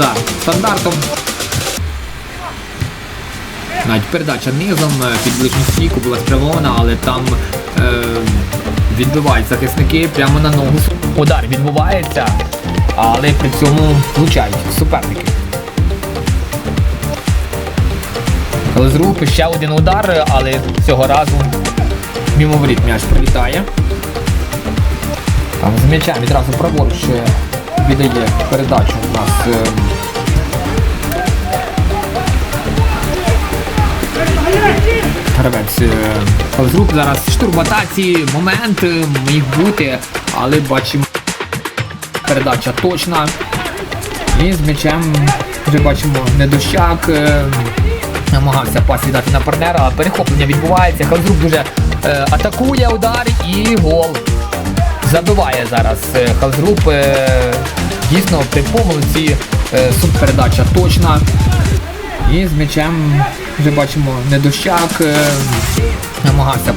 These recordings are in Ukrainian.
за стандартом. Навіть передача низом е, під ближню стійку була спрямована, але там е, відбивають захисники прямо на ногу. Удар відбувається, але при цьому влучають суперники. З рук ще один удар, але цього разу мимо воріт м'яч прилітає. Там з м'ячем відразу праворуч е, віддає передачу у нас. е, Гравець е, зараз штурм атаці, момент е, міг бути, але бачимо передача точна. І з м'ячем вже бачимо недощак. е, Намагався пас віддати на партнера, перехоплення відбувається. Халзрук дуже е, атакує удар і гол. Забиває зараз е, Халзрук. Е, дійсно при помилці е, субпередача точна. І з м'ячем вже бачимо недощак. Е, намагався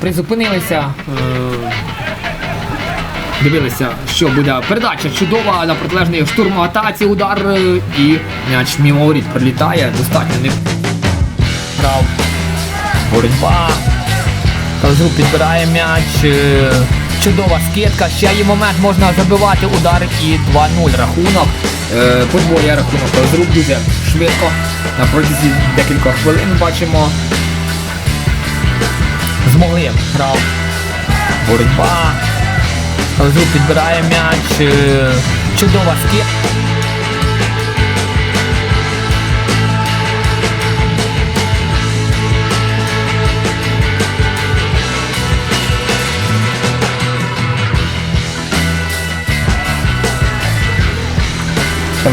призупинилися. е, Дивилися, що буде передача чудова на протилежний штурм атаці, удар е, і м'яч мимо воріт прилітає. Достатньо не грав. Боротьба. Казрук підбирає м'яч. е, Чудова скидка. Ще є момент, можна забивати удар і 2-0 рахунок. Е, Подвоює рахунок Казрук дуже швидко. На протязі декілька хвилин бачимо. Змогли грав. Боротьба. Казрук підбирає м'яч. е, Чудова скидка.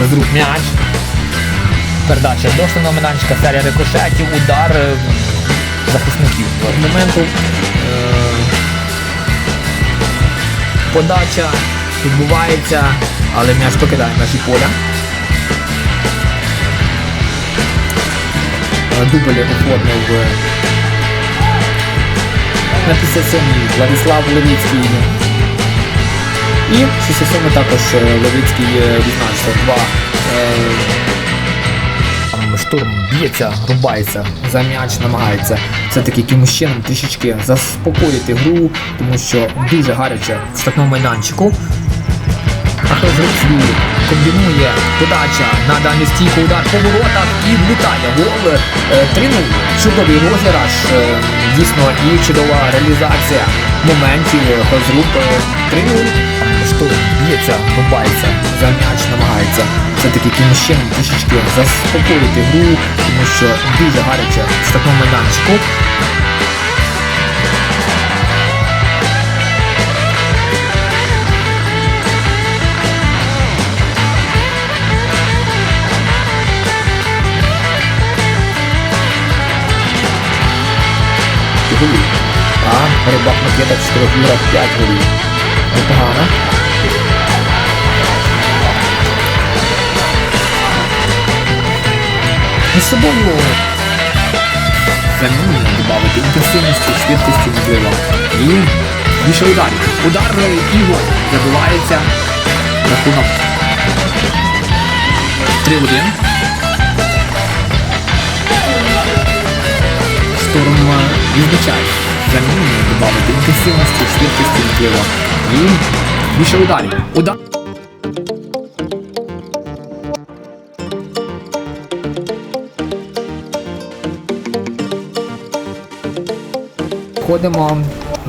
Телезрук м'яч. Передача до майданчика, серія рикошетів, удар е, захисників. З моменту е, подача відбувається, але м'яч покидає наші поля. Е, Дубль оформив на 57-й Владислав Левіцький. І 67 також е, Левицький е, відзначився. Два е, там штурм б'ється, рубається за м'яч, намагається все-таки якимось чином трішечки заспокоїти гру, тому що дуже гаряче в штатному майданчику. А зробив свій комбінує подача на дальню стійку, удар по воротах і влітає гол. Е, 3-0. Чудовий розіграш, дійсно і чудова реалізація моментів. Хозрук 3-0. Штурм б'ється, рубається, за м'яч намагається все-таки якимось чином трішечки заспокоїти гру, тому що дуже гаряче в такому майданчику. Микита в 4 іграх 5 голів. Непогано. Між собою заміну додати інтенсивності, швидкості можливо. І більше ударів. Удар і гол. Забивається. Рахунок 3-1. Шторм е, Заміну додати інтенсивності, швидкості можливо. І більше ударів. Удар. Входимо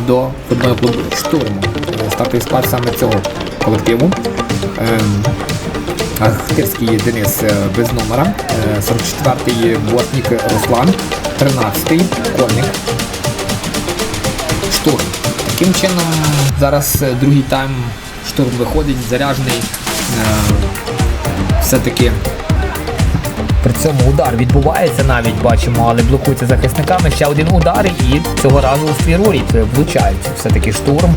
до футбольного клубу штурму. Е, Стартовий склад саме цього колективу. Ем, Ахтирський Денис е, без номера, е, 44-й Бортник Руслан, 13-й Конник. Штурм. Таким чином зараз е, другий тайм штурм виходить, заряджений. Е, Все-таки при цьому удар відбувається навіть, бачимо, але блокується захисниками. Ще один удар і цього разу у свій влучають. Все-таки штурм.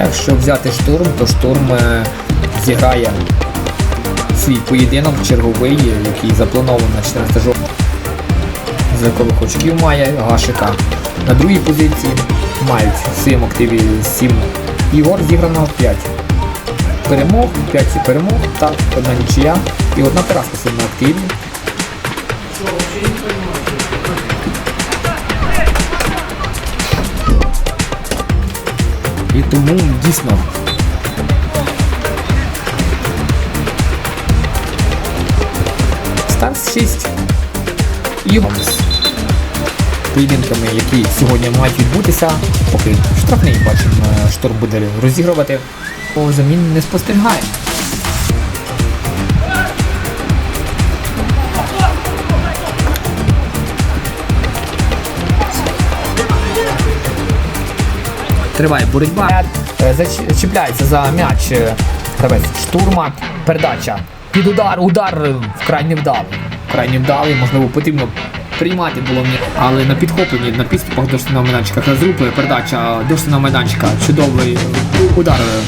Якщо взяти штурм, то штурм е, зіграє свій поєдинок черговий, який заплановано на 14 жовтня. Зракових очків має Гашика. На другій позиції мають в своєму активі 7 ігор, зіграно 5 перемог, 5 перемог та одна нічия. І одна поразка в своєму активі. І тому дійсно Старс 6 ігор поєдинками, які сьогодні мають відбутися, поки штрафний бачимо, шторм буде розігрувати, по замін не спостерігаємо. Триває боротьба. Е, зач- Чіпляється за м'яч е, гравець штурма. Передача. Під удар, удар е, вкрай невдалий. Вкрай невдалий, можливо, потрібно приймати було м'яч. Але на підхопленні, на підступах до штрафного майданчика Хазрупи, передача до штрафного майданчика, чудовий удар е,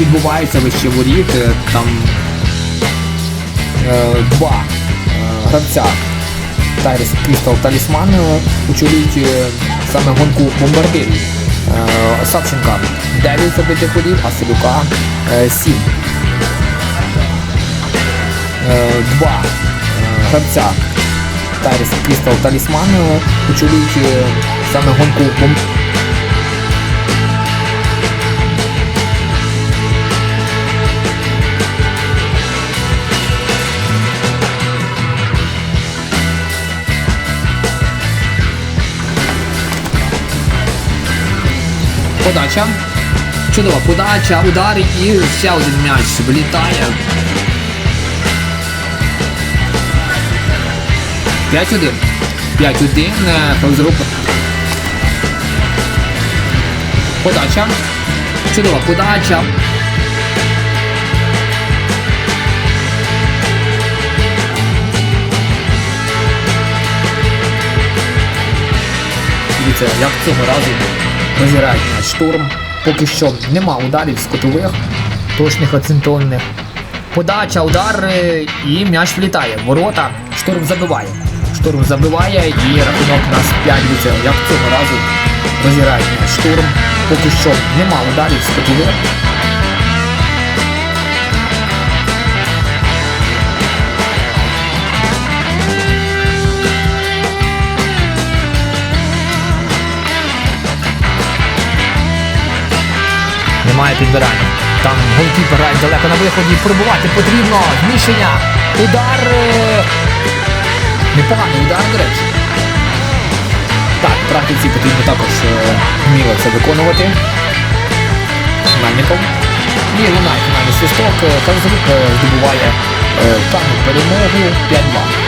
відбувається вище воріт. е, Там е, два е, гравця Тайрис Крістал Талісман е, очолюють саме гонку бомбардирів. Е, Савченка 9 забитих голів, а Селюка 7. Два гравця Тайрис Крістал Талісман е, очолюють е, саме гонку бомбардирів. Подача. Чудова подача, удар і ще один м'яч вилітає. 5-1. 5-1. е, Февзерук. Подача. Чудова подача. Дивіться, як цього разу розіграють на штурм. Поки що нема ударів з котових, точних оцінтонних. Подача, удар е, і м'яч влітає. Ворота. Штурм забиває. Штурм забиває і рахунок у нас 5 Дивіться, як цього разу розіграють штурм. Поки що нема ударів з котових. Немає підбирання. Там голкіпер грають далеко на виході. Пробувати потрібно. Зміщення. Удар. Е, Непоганий до речі. Так, практиці потрібно також е, вміло це виконувати. Фінальником. І лунає фінальний свисток. Казрук здобуває е, певну перемогу 5-2.